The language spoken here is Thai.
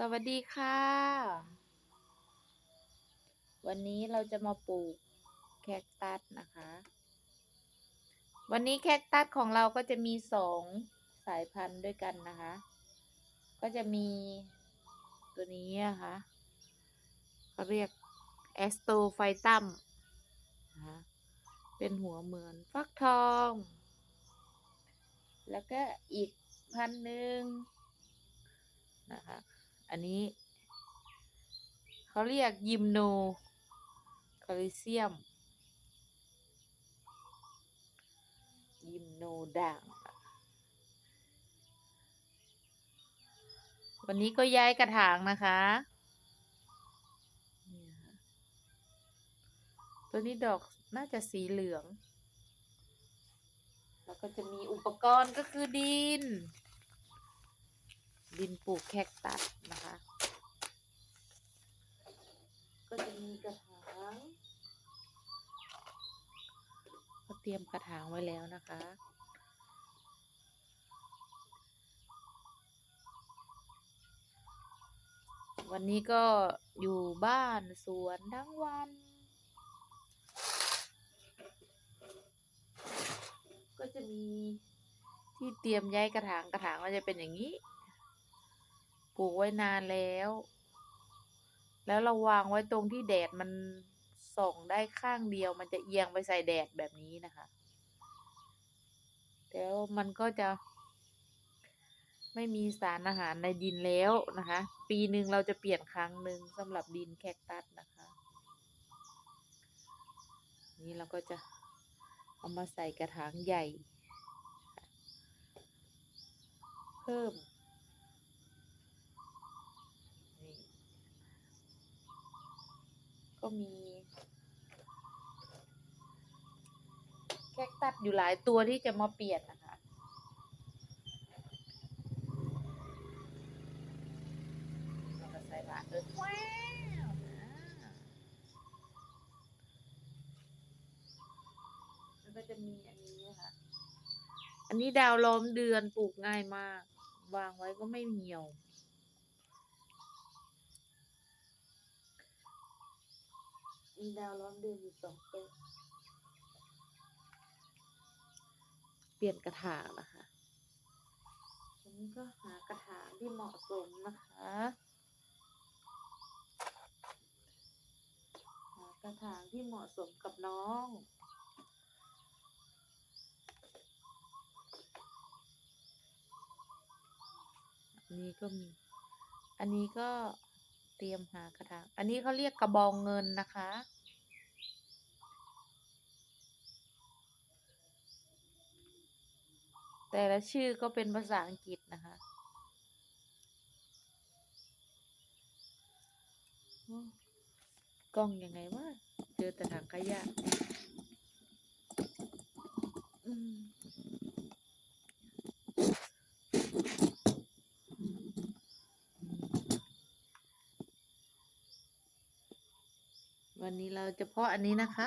สวัสดีค่ะ วันนี้เราจะมาปลูกแคคตัสนะคะ วันนี้แคคตัสของเราก็จะมีสองสายพันธุ์ด้วยกันนะคะ ก็จะมีตัวนี้นะคะเขาเรียกแอสโตไฟตัมนะคะเป็นหัวเหมือนฟักทอง แล้วก็อีกพันธุ์หนึ่งนะคะ อันนี้ เขาเรียกยิมโนคาลิเซียม ยิมโนด่าง วันนี้ก็ย้ายกระถางนะคะเนี่ยค่ะตัวนี้ดอกน่าจะสีเหลือง แล้วก็จะมีอุปกรณ์ก็คือดิน ดินปลูกแคคตัสนะคะ ก็จะมีกระถางก็เตรียมกระถางไว้แล้วนะคะวันนี้ก็อยู่บ้านสวนทั้งวัน ก็จะมีที่เตรียมย้ายกระถางกระถางมันจะเป็นอย่างนี้ ปลูกไว้นานแล้ว แล้วเราวางไว้ตรงที่แดดมันส่องได้ข้างเดียว มันจะเอียงไปใส่แดดแบบนี้นะคะ แล้วมันก็จะ ไม่มีสารอาหารในดินแล้วนะคะ ปีหนึ่งเราจะเปลี่ยนครั้งหนึ่งสำหรับดินแคคตัสนะคะ นี่เราก็จะเอามาใส่กระถางใหญ่ เพิ่ม ก็มี แคคตัสอยู่หลายตัวที่จะมาเปลี่ยนนะคะ เราก็ใส่บาทด้วยว้าวอ่าแล้วก็จะมีอันนี้นะคะ อันนี้ดาวล้อมเดือนปลูกง่ายมาก วางไว้ก็ไม่เหี่ยว มีดาวล้อมเดือนอยู่สองต้นเปลี่ยนกระถางนะคะอันนี้ก็หากระถางที่เหมาะสมนะคะ หากระถางที่เหมาะสมกับน้องอันนี้ก็มี อันนี้ก็เตรียมหากระถาง อันนี้เขาเรียกกระบองเงินนะคะ แต่ละชื่อก็เป็นภาษาอังกฤษนะคะกล้องยังไงวะเจอแต่ถังขยะวันนี้เราจะเพาะอันนี้นะคะ